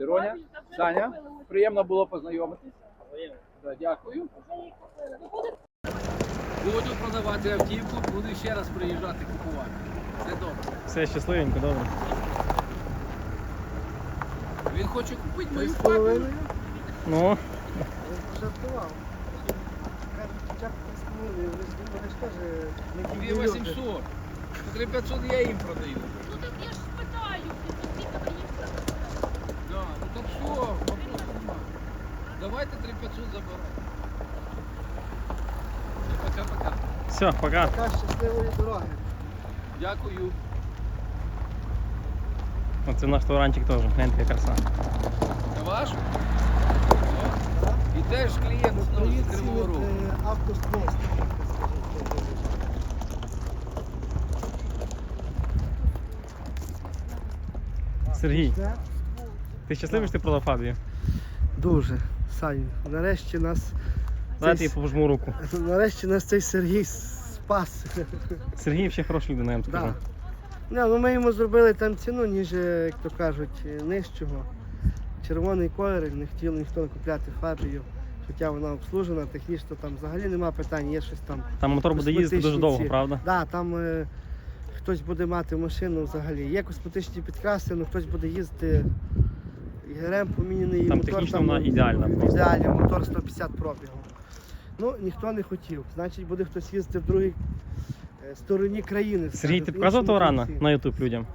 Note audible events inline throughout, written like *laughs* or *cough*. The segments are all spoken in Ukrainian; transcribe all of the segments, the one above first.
Тироня, Саня, приємно було познайомитись. Да, Дякую. Буду продавати автівку, буду ще раз приїжджати купувати. Це добре. Все щасливенько, добре. Він хоче купити мою фабрику. Ну, Жартував. Вони ж теж не Дві тільки люди. 800. 3500 я їм продаю. Ну так я ж питаю, ти скільки приїхав? Да, ну так все, вопрос нема. Давайте 3500 забирай. Все, Пока-пока. все, пока. Така щасливої дороги. Дякую. Оце наш товаранчик теж. Гляньте, краса. Це ваш? І теж клієнт знову Привіт з Кривого Рогу. е, автоспорт. Сергій, ти щасливий, що ти продав Фабію? Дуже, Саню. Нарешті нас, Дайте цей, пожму руку. *laughs* нарешті нас цей Сергій спас. Сергій ще хороший людина, я вам скажу. Да. Не, ну ми йому зробили там ціну, ніж, е, як то кажуть, е, нижчого. Червоний колір, не хотів ніхто купляти фабію. Хоча вона обслужена, технічно там взагалі нема питань, є щось там. Там мотор буде їздити дуже довго, правда? Да, там е, хтось буде мати машину взагалі. Є косметичні підкраси, але хтось буде їздити. ГРМ поміняний, Там мотор технічно вона е, ідеальна просто. Ідеальний, мотор 150 пробігу. Ну, ніхто не хотів. Значить, буде хтось їздити в другій е, стороні країни. Сергій, ти показував іншому Таурана на YouTube людям?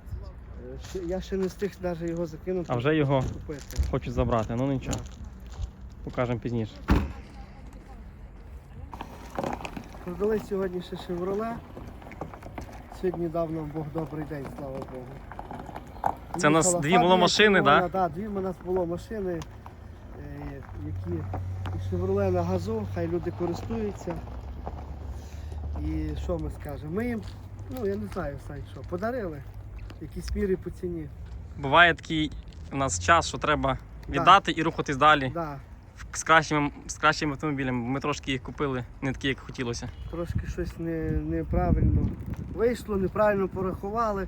Е, ще- Я ще не встиг навіть його закинути. А вже його купити. хочуть забрати. Ну нічого, покажемо пізніше. Продали сьогодні ще Шевроле. Сьогодні дав нам Бог добрий день, слава Богу. Це у нас дві було машини, червона, да? Да, дві у нас було машини, е, які Шевроле на газу, хай люди користуються. І що ми скажемо? Ми їм, ну я не знаю, Сань, що, подарили якісь міри по ціні. Буває такий у нас час, що треба віддати і рухатись далі Да, з кращими, з кращими автомобілями. Ми трошки їх купили не такі, як хотілося. трошки щось не, неправильно вийшло, неправильно порахували.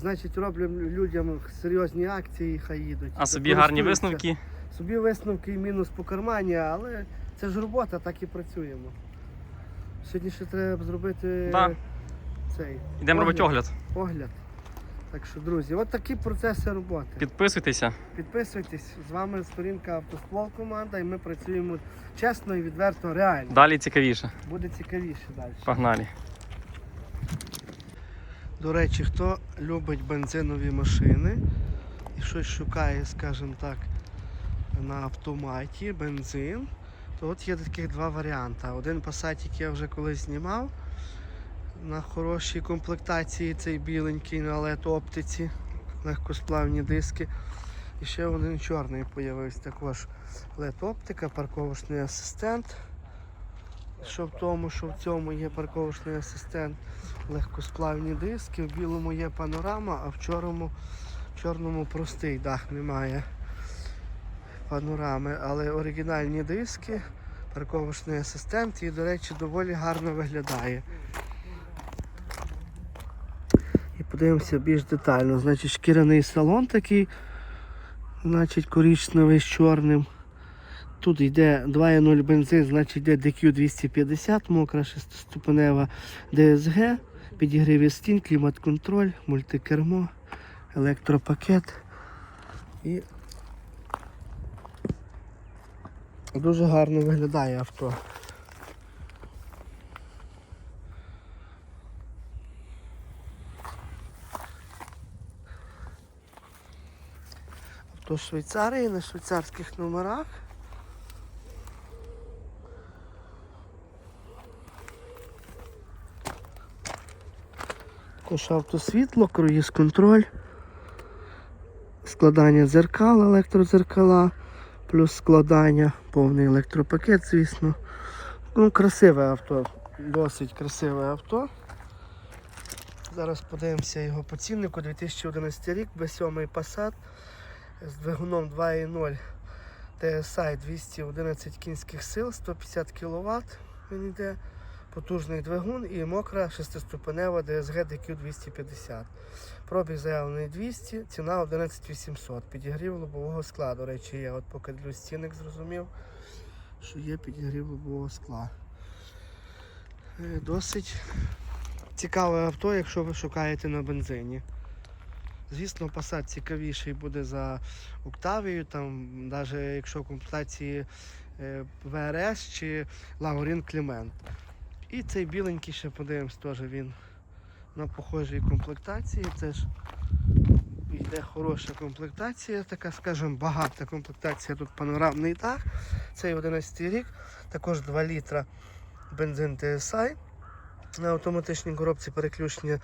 Значить, роблять людям серйозні акції, хай їдуть. А собі гарні висновки. Собі висновки і мінус по кармані, але це ж робота, так і працюємо. Сьогодні ще треба зробити Да. цей Йдемо робити огляд. огляд. Так що, друзі, от такі процеси роботи. Підписуйтеся. Підписуйтесь, з вами сторінка Автоствол команда, і ми працюємо чесно і відверто, реально. Далі цікавіше. Буде цікавіше далі. Погнали. До речі, хто любить бензинові машини і щось шукає, скажімо так, на автоматі, бензин, то от є таких два варіанти. Один Passat я вже колись знімав на хорошій комплектації, цей біленький на LED оптиці, легкосплавні диски. І ще один чорний з'явився також LED оптика, парковочний асистент. Що в тому, що в цьому є парковочний асистент легкосплавні диски, в білому є панорама, а в чорному, в чорному простий дах немає панорами, але оригінальні диски, парковочний асистент і, до речі, доволі гарно виглядає. І подивимося більш детально. Значить, шкіряний салон такий, значить, коричневий з чорним. Тут йде 2.0 бензин, значить йде DQ 250, мокра шестиступенева DSG, підігріві стін, клімат-контроль, мультикермо, електропакет. І дуже гарно виглядає авто. Авто Швейцарії на швейцарських номерах. Також автосвітло, круїз контроль, складання дзеркал, електродзеркала, плюс складання, повний електропакет, звісно. Ну, красиве авто, досить красиве авто. Зараз подивимося його по ціннику. 2011 рік, B7 Passat з двигуном 2.0 TSI 211 кінських сил, 150 кВт він йде. Потужний двигун і мокра шестиступенева DSG DQ 250. Пробіг заявлений 200, ціна 11800. Підігрів лобового скла. До речі, я от поки дивлюсь стінник зрозумів, що є підігрів лобового скла. Е, Досить цікаве авто, якщо ви шукаєте на бензині. Звісно, Passat цікавіший буде за Октавію, там, навіть якщо в комплектації е, ВРС чи Лагорін Клімент. І цей біленький ще подивимось, теж він на похожій комплектації. Теж йде хороша комплектація, така, скажімо, багата комплектація. Тут панорамний дах. Цей 11 рік, також 2 літра бензин TSI. На автоматичній коробці переключення,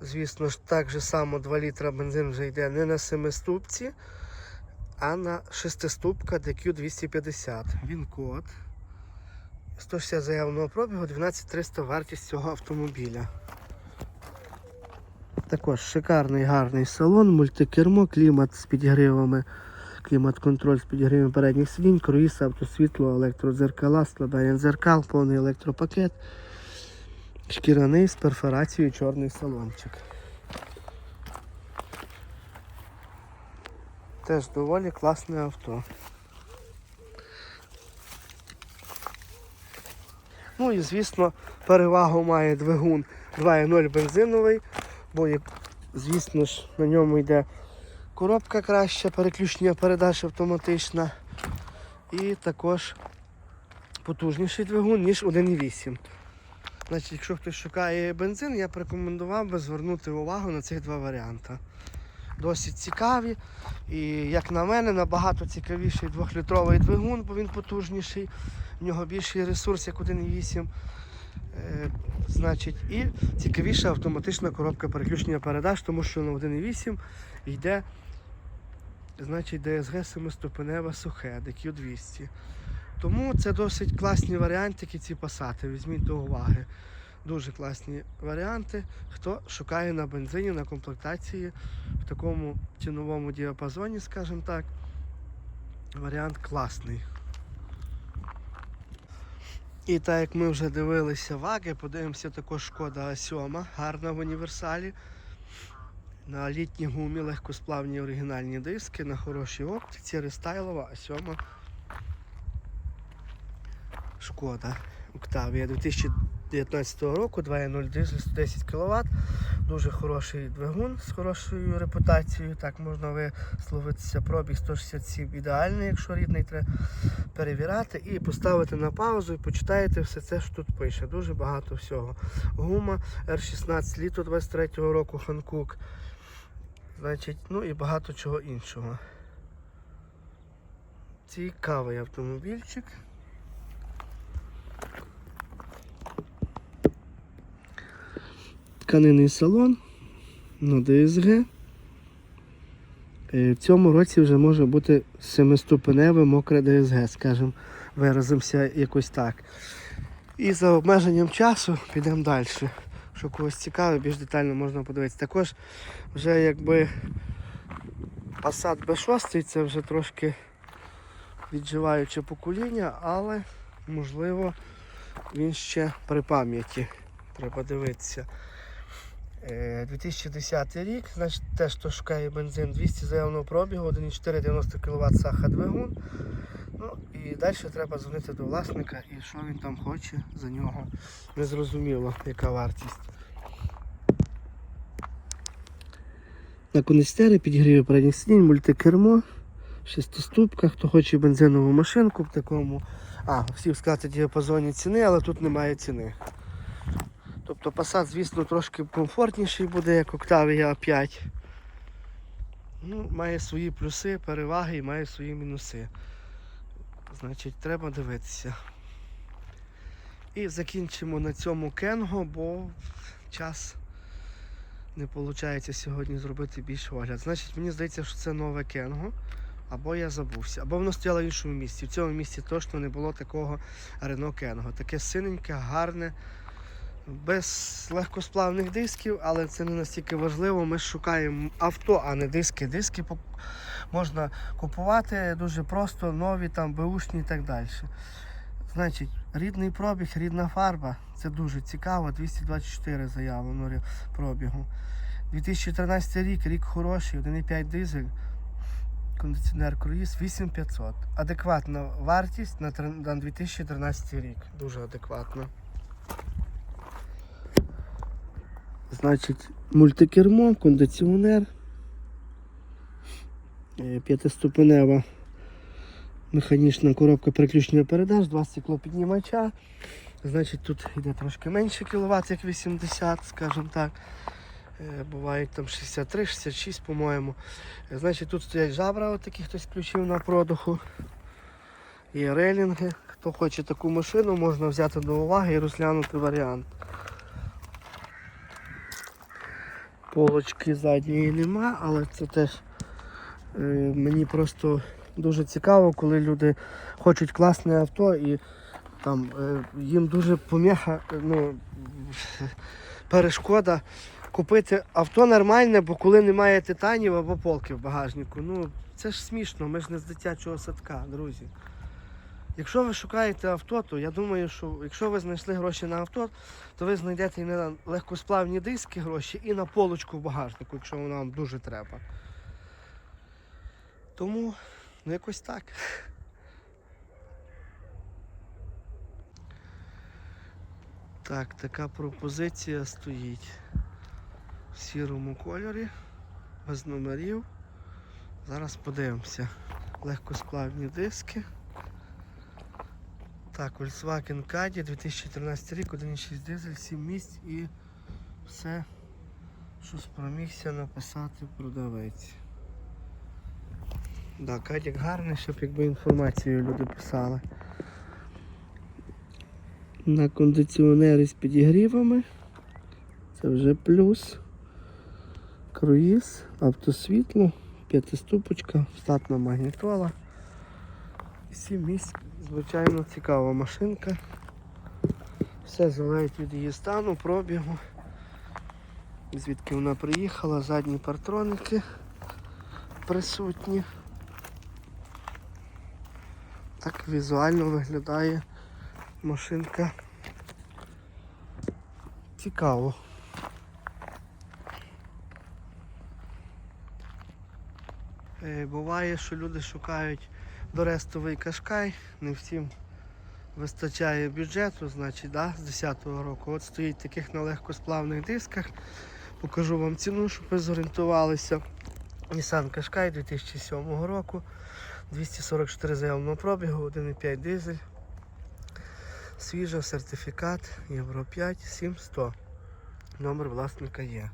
звісно ж, так же само 2 літра бензин вже йде не на 7 ступці, а на 6 ступка DQ 250. Він код. 160 заявленого пробігу, 12300 вартість цього автомобіля. Також шикарний гарний салон, мультикермо, клімат з підігрівами, клімат-контроль з підігрівами передніх сидінь, круїз, автосвітло, електродзеркала, складання дзеркал, повний електропакет, шкіряний з перфорацією чорний салончик. Теж доволі класне авто. Ну і звісно, перевагу має двигун 2.0 бензиновий, бо, звісно ж, на ньому йде коробка краща, переключення передач автоматична. І також потужніший двигун, ніж 1.8. Значить, якщо хтось шукає бензин, я б рекомендував би звернути увагу на цих два варіанти. Досить цікаві. І, як на мене, набагато цікавіший 2-літровий двигун, бо він потужніший. В нього більший ресурс, як 1.8. Е, значить, і цікавіша автоматична коробка переключення передач, тому що на 1.8 йде значить, DSG 7-ступенева сухе, DQ200. Тому це досить класні варіантики, ці пасати. Візьміть до уваги. Дуже класні варіанти. Хто шукає на бензині, на комплектації в такому ціновому діапазоні, скажімо так. Варіант класний. І так як ми вже дивилися ваги, подивимося також шкода А7, гарна в універсалі. На літній гумі легкосплавні оригінальні диски, на хорошій оптиці, рестайлова А7. Шкода Октавія 2019 року, 2.0 дизель, 110 кВт. Дуже хороший двигун з хорошою репутацією. Так можна висловитися пробіг 167 ідеальний, якщо рідний треба перевіряти і поставити на паузу і почитаєте все це, що тут пише. Дуже багато всього. Гума R16 літо 23-го року Ханкук. Значить, ну і багато чого іншого. Цікавий автомобільчик. Тканинний салон на DSG. Е, В цьому році вже може бути семиступеневе мокре DSG, скажімо, виразимося якось так. І за обмеженням часу підемо далі. Що когось цікаве, більш детально можна подивитися. Також вже якби Passat B6 це вже трошки відживаюче покоління, але можливо він ще при пам'яті. Треба дивитися. Е, 2010 рік, значить теж хто шукає бензин 200 заявного пробігу, 1,490 кВт саха двигун. Ну і далі треба дзвонити до власника і що він там хоче за нього. Незрозуміло, яка вартість. На кондиціонері підігріві передніх сидінь, мультикермо, шестиступка, хто хоче бензинову машинку в такому. А, всі сказати діапазоні ціни, але тут немає ціни. Тобто Passat, звісно, трошки комфортніший буде, як Octavia A5. Ну, має свої плюси, переваги і має свої мінуси. Значить, треба дивитися. І закінчимо на цьому Кенго, бо час не виходить сьогодні зробити більше огляд. Значить, мені здається, що це нове Кенго. Або я забувся, або воно стояло в іншому місці. В цьому місці точно не було такого Рено Кенго. Таке синеньке, гарне, без легкосплавних дисків, але це не настільки важливо. Ми шукаємо авто, а не диски. Диски можна купувати дуже просто, нові, там, беушні і так далі. Значить, рідний пробіг, рідна фарба. Це дуже цікаво. 224 заявлено пробігу. 2013 рік, рік хороший, 1,5 дизель, кондиціонер круїз 8500. Адекватна вартість на 2013 рік. Дуже адекватна. Значить, мультикермо, кондиціонер. е, П'ятиступенева механічна коробка переключення передач, два стеклопіднімача. Значить, тут йде трошки менше кіловат, як 80, скажімо так. Е, Бувають там 63, 66, по-моєму. Е, Значить, тут стоять жабра, отакі хтось включив на продуху. Є релінги. Хто хоче таку машину, можна взяти до уваги і розглянути варіант. Полочки задньої нема, але це теж е, мені просто дуже цікаво, коли люди хочуть класне авто і там е, їм дуже поміха, е, ну, *laughs* перешкода купити авто нормальне, бо коли немає титанів або полки в багажнику. Ну, це ж смішно, ми ж не з дитячого садка, друзі. Якщо ви шукаєте авто, то я думаю, що якщо ви знайшли гроші на авто, то ви знайдете і на легкосплавні диски гроші, і на полочку в багажнику, якщо вона вам дуже треба. Тому, ну якось так. Так, така пропозиція стоїть в сірому кольорі, без номерів. Зараз подивимося. Легкосплавні диски. Так, Volkswagen Caddy 2013 рік, 1,6 дизель, 7 місць і все, що спромігся написати продавець. Да, Кадік гарний, щоб якби інформацію люди писали. На кондиціонері з підігрівами. Це вже плюс. Круїз, автосвітло, п'ятиступочка, штатна магнітола. Сім місць, звичайно, цікава машинка. Все залежить від її стану, пробігу. Звідки вона приїхала, задні партроники присутні. Так візуально виглядає машинка. Цікаво. Е, Буває, що люди шукають дорестовий кашкай, не всім вистачає бюджету, значить, да, з 10-го року. От стоїть таких на легкосплавних дисках. Покажу вам ціну, щоб ви зорієнтувалися. Nissan Qashqai 2007 року. 244 заявленого пробігу, 1,5 дизель. Свіжа, сертифікат, Євро 5, 7100. Номер власника є.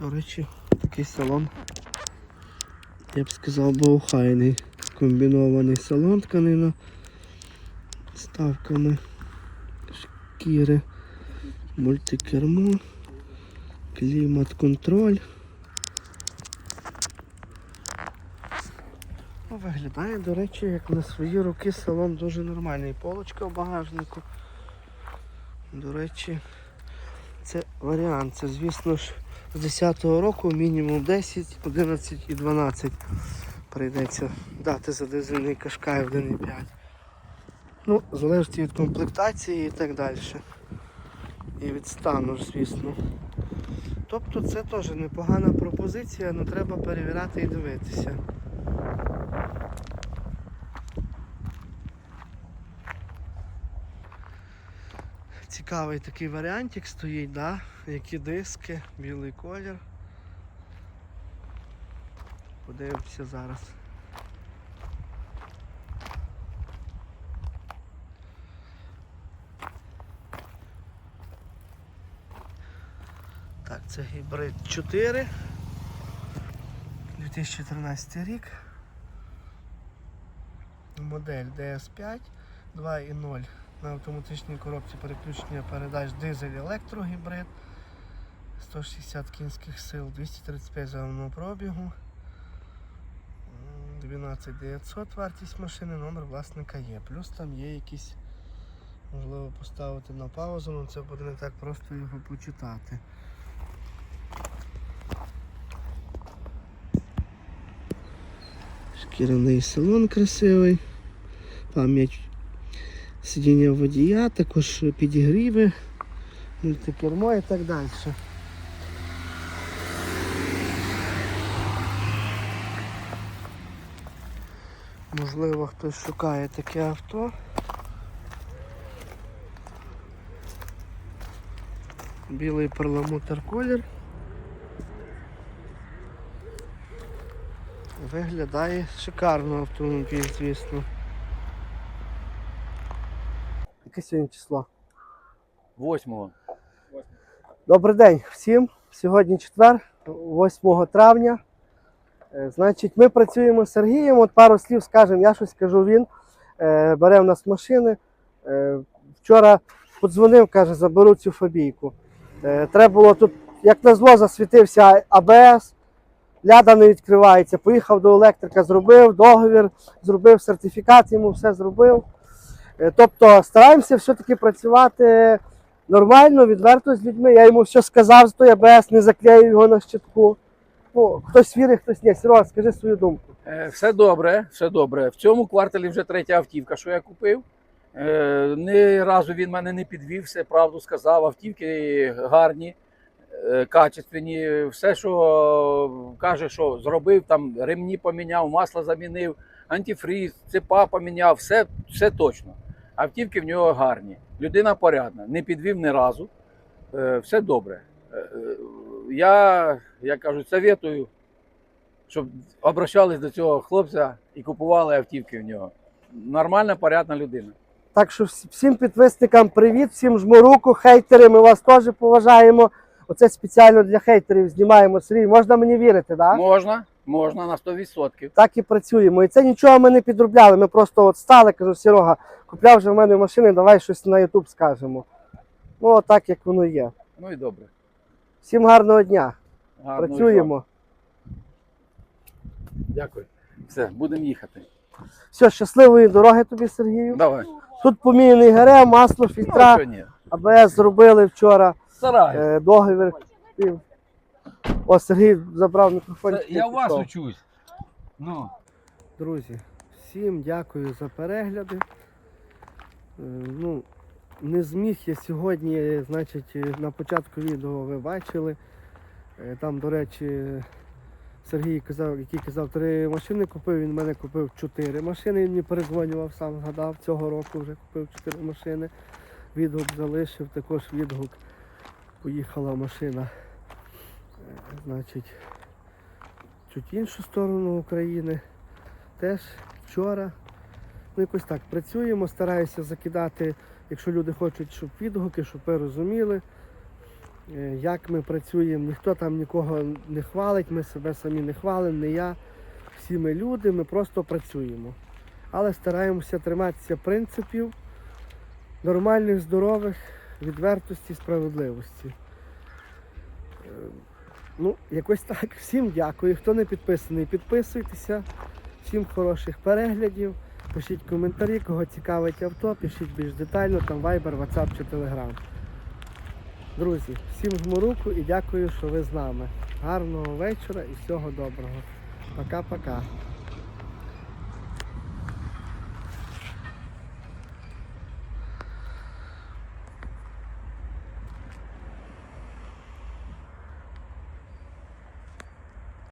До речі, такий салон, я б сказав, баухайний. Комбінований салон тканина ставками шкіри, мультикермо, клімат-контроль. Ну, Виглядає, до речі, як на свої руки салон дуже нормальний. Полочка в багажнику. До речі, це варіант. Це, звісно ж, з 10-го року мінімум 10, 11 і 12 прийдеться дати за дизельний кашкай 1,5. Ну, залежить від комплектації і так далі. І від стану, ж, звісно. Тобто це теж непогана пропозиція, але треба перевіряти і дивитися. Цікавий такий варіантик стоїть, да? які диски, білий колір. Подивимося зараз. Так, це гібрид 4. 2013 рік. Модель DS5 2.0 на автоматичній коробці переключення передач дизель електрогібрид 160 кінських сил, 235 заявленого пробігу. М, 12900 вартість машини, номер власника є. Плюс там є якісь, можливо, поставити на паузу, але це буде не так просто його почитати. Шкіряний салон красивий, пам'ять сидіння водія, також підігріви, мультикермо і так далі. Можливо, хтось шукає таке авто. Білий перламутр колір. Виглядає шикарно автомобіль, звісно. Яке сьогодні число? Восьмого. Добрий день всім. Сьогодні четвер, 8 травня. Е, Значить, ми працюємо з Сергієм. От пару слів скажемо, я щось скажу він. Е, Бере в нас машини. Е, Вчора подзвонив, каже, заберу цю фабійку. Треба було тут, як на зло, засвітився АБС, ляда не відкривається. Поїхав до електрика, зробив договір, зробив сертифікат, йому все зробив. Е, Тобто стараємося все-таки працювати нормально, відверто з людьми. Я йому все сказав з той АБС, не заклею його на щитку. Ну, хтось вірить, хтось ні. Серега, скажи свою думку. Е, Все добре, все добре. В цьому кварталі вже третя автівка, що я купив. Е, Ні разу він мене не підвів, все правду сказав. Автівки гарні, качественні. Все, що каже, що зробив, там ремні поміняв, масло замінив, антифріз, цепа поміняв, все, все точно. Автівки в нього гарні. Людина порядна, не підвів ні разу. Е, Все добре. Е, е, Я, як кажуть, советую щоб обращались до цього хлопця і купували автівки в нього. Нормальна, порядна людина. Так що всім підписникам привіт, всім жму руку, хейтери, ми вас теж поважаємо. Оце спеціально для хейтерів знімаємо. Сергій, можна мені вірити, так? Можна, можна на 100%. Так і працюємо. І це нічого ми не підробляли. Ми просто от стали, кажу, Серега, купляв вже в мене машини, давай щось на YouTube скажемо. Ну, отак, як воно є. Ну і добре. Всім гарного дня. Гарного Працюємо. Дякую. Все, будемо їхати. Все, щасливої дороги тобі, Сергію. Давай. Тут поміняний ГРМ, масло, Ну, фільтра, що ні. АБС зробили вчора. Стараюсь. Е, договір. О, Сергій забрав мікрофон. Це я у вас учусь. Ну. Друзі, всім дякую за перегляди. Е, Ну, не зміг я сьогодні, значить, на початку відео ви бачили. Е, Там, до речі, Сергій казав, який казав, три машини купив, він мене купив чотири машини. Він мені передзвонював, сам згадав, цього року вже купив чотири машини. Відгук залишив, також відгук. Поїхала машина. Е, Значить, чуть іншу сторону України. Теж вчора. Ну, якось так працюємо, стараюся закидати, якщо люди хочуть, щоб відгуки, щоб ви розуміли, е, як ми працюємо. Ніхто там нікого не хвалить, ми себе самі не хвалимо, не я. Всі ми люди, ми просто працюємо. Але стараємося триматися принципів нормальних, здорових, відвертості, справедливості. Ну, якось так. *laughs* Всім дякую. Хто не підписаний, підписуйтеся. Всім хороших переглядів. Пишіть коментарі, кого цікавить авто, пишіть більш детально, там Viber, WhatsApp чи Telegram. Друзі, всім жму руку і дякую, що ви з нами. Гарного вечора і всього доброго. Пока-пока.